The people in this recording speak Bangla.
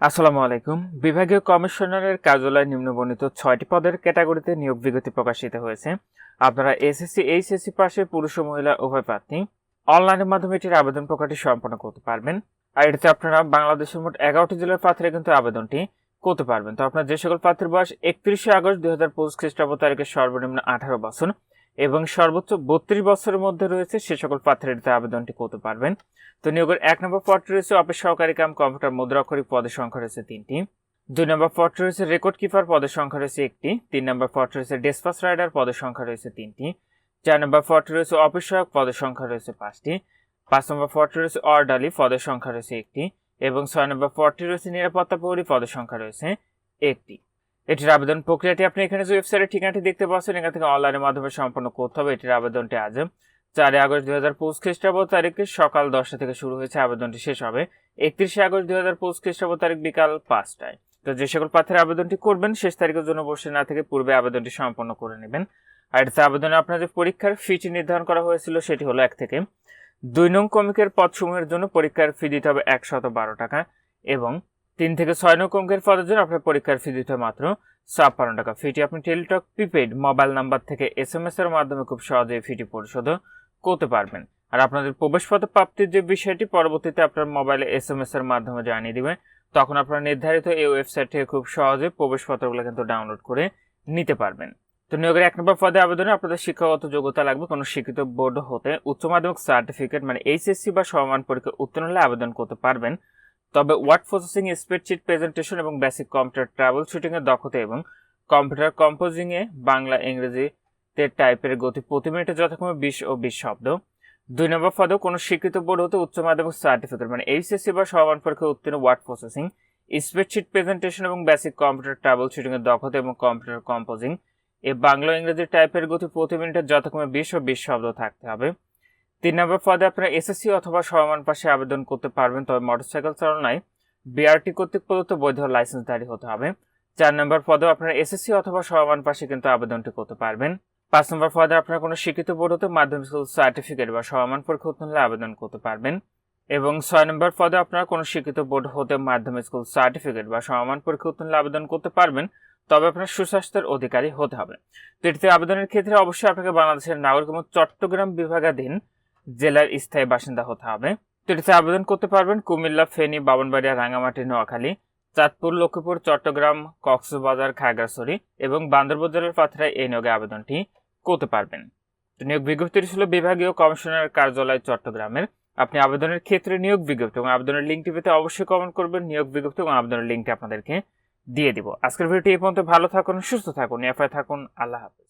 আসসালামু আলাইকুম। বিভাগীয় কমিশনারের কার্যালয়ে নিম্নবর্ণিত ছয়টি পদের ক্যাটাগরিতে নিয়োগ বিজ্ঞপ্তি প্রকাশিত হয়েছে। আপনারা এসএসসি, এইচএসসি পাশে পুরুষ ও মহিলা উভয় প্রার্থী। অনলাইনের মাধ্যমে এটির আবেদন প্রকারটি সম্পন্ন করতে পারবেন। আর এটাতে আপনারা বাংলাদেশের মোট এগারোটি জেলার প্রার্থীরা কিন্তু আবেদনটি করতে পারবেন। তো আপনার যে সকল প্রার্থীর বয়স একত্রিশে আগস্ট দুই হাজার পঁচিশ খ্রিস্টাব্দ তারিখে সর্বনিম্ন আঠারো বছর। এবং সর্বোচ্চ বত্রিশ বছরের মধ্যে রয়েছে সে সকল প্রার্থীরা আবেদনটি করতে পারবেন। তো নিয়োগের এক নম্বর পদটি রয়েছে অফিস সহকারী কাম কম্পিউটার মুদ্রাক্ষরিক পদের সংখ্যা রয়েছে তিনটি। দুই নম্বর পদটি রয়েছে রেকর্ড কিপার পদের সংখ্যা রয়েছে একটি। তিন নম্বর পদটি রয়েছে ডেসপাস রাইডার পদের সংখ্যা রয়েছে তিনটি। চার নম্বর পদটি রয়েছে অফিস সহায়ক পদের সংখ্যা রয়েছে পাঁচটি। পাঁচ নম্বর পদটি রয়েছে অর্ডালি পদের সংখ্যা রয়েছে একটি এবং ছয় নম্বর পদটি রয়েছে নিরাপত্তা প্রহরী পদের সংখ্যা রয়েছে একটি। এটির আবেদন প্রক্রিয়াটি আপনি এখানে যে ওয়েবসাইটের ঠিকানাটি দেখতে পাচ্ছেন, এখান থেকে অনলাইনের মাধ্যমে সম্পন্ন করতে হবে। এটির আবেদনটি আজ, চারই আগস্ট দুই হাজার পঁচিশ খ্রিস্টাব্দ তারিখে সকাল দশটা থেকে শুরু হয়েছে। আবেদনটি শেষ হবে একত্রিশে আগস্ট দুই হাজার পঁচিশ খ্রিস্টাব্দ তারিখ বিকাল পাঁচটায়। তো যে সকল প্রার্থীরা আবেদনটি করবেন, শেষ তারিখের জন্য বসে না থেকে পূর্বে আবেদনটি সম্পন্ন করে নেবেন। আর এটাতে আবেদনে আপনার যে পরীক্ষার ফিটি নির্ধারণ করা হয়েছিল, সেটি হলো এক থেকে দুই নং কমিকের পদসমূহের জন্য পরীক্ষার ফি দিতে হবে একশত বারো টাকা এবং তিন থেকে ছয় নং কমিকের পদের জন্য আপনার পরীক্ষার ফি দিতে মাত্র ছাপ্পান্ন টাকা। ফিটি আপনি টেলিটক প্রিপেড মোবাইল নাম্বার থেকে এস এম এস এর মাধ্যমে খুব সহজেই ফিটি পরিশোধ করতে পারবেন। আর আপনাদের প্রবেশপত্র প্রাপ্তির যে বিষয়টি, পরবর্তীতে আপনার মোবাইলে এস এম এস এর মাধ্যমে জানিয়ে দিবে, তখন আপনারা নির্ধারিত এই ওয়েবসাইট থেকে খুব সহজে প্রবেশপত্রগুলো কিন্তু ডাউনলোড করে নিতে পারবেন। তো নিয়োগের এক নম্বর পদে আবেদনে আপনাদের শিক্ষাগত যোগ্যতা লাগবে, কোনো শিক্ষিত বোর্ড হতে উচ্চ মাধ্যমিক সার্টিফিকেট মানে এইচএসসি বা সমান পরীক্ষা উত্তীর্ণ হলে আবেদন করতে পারবেন। তবে ওয়ার্ড প্রসেসিং স্প্রেডশিট প্রেজেন্টেশন এবং বেসিক কম্পিউটার ট্রাভেল শুটিং এর দক্ষতা এবং কম্পিউটার কম্পোজিং এ বাংলা ইংরেজিতে টাইপের গতি প্রতি মিনিটে যথাক্রমে বিশ ও বিশ শব্দ। দুই নম্বর পদেও কোনো শিক্ষিত বোর্ড হতে উচ্চ মাধ্যমিক সার্টিফিকেট মানে এইচএসসি বা সমান পরীক্ষা উত্তীর্ণ ওয়ার্ড প্রসেসিং, স্প্রেডশিট প্রেজেন্টেশন এবং বেসিক কম্পিউটার ট্রাভেল শুটিং এর দক্ষতা এবং কম্পিউটার কম্পোজিং, এ বাংলা ইংরেজি টাইপের গতি প্রতি মিনিটে যথাক্রমে বিশ ও বিশ শব্দ থাকতে হবে। তিন নম্বর পদে আপনারা এসএসসি অথবা সমান পাশে আবেদন করতে পারবেন, তবে মোটরসাইকেল চালনায় বিআরটি কর্তৃক প্রদত্ত বৈধ লাইসেন্সধারী হতে হবে। চার নম্বর পদেও আপনারা এসএসসি অথবা সমান পাশে কিন্তু আবেদনটি করতে পারবেন। পাঁচ নম্বর পদে আপনারা কোনো শিক্ষিত বোর্ড হতে মাধ্যমিক স্কুল সার্টিফিকেট বা সমান পরীক্ষা উত্তীর্ণ আবেদন করতে পারবেন। এবং ছয় নম্বর পদে আপনারা কোনো শিক্ষিত বোর্ড হতে মাধ্যমিক স্কুল সার্টিফিকেট বা সমান পরীক্ষা উত্তীর্ণ আবেদন করতে পারবেন, তবে আপনার সুস্বাস্থ্যের অধিকারী হতে হবে। তো এটিতে আবেদনের ক্ষেত্রে অবশ্যই আপনাকে বাংলাদেশের নাগরিক এবং চট্টগ্রাম বিভাগাধীন জেলার স্থায়ী বাসিন্দা হতে হবে। তো এটিতে আবেদন করতে পারবেন কুমিল্লা, ফেনী বাবনবাড়িয়া রাঙামাটি নোয়াখালী, চাঁদপুর, লক্ষ্মীপুর, চট্টগ্রাম, কক্সবাজার, খাগড়াছড়ি এবং বান্দরবান জেলার প্রার্থীরা এই নিয়োগে আবেদনটি করতে পারবেন। নিয়োগ বিজ্ঞপ্তিটি ছিল বিভাগীয় কমিশনার কার্যালয়, চট্টগ্রামের। আপনি আবেদনের ক্ষেত্রে নিয়োগ বিজ্ঞপ্তি এবং আবেদনের লিঙ্কটি পেতে অবশ্যই কমেন্ট করবেন, নিয়োগ বিজ্ঞপ্তি এবং আবেদনের লিঙ্কটি আপনাদেরকে দিয়ে দিব। আজকের ভিডিওটি এই পর্যন্ত। ভালো থাকুন, সুস্থ থাকুন এফআই থাকুন। আল্লাহ হাফেজ।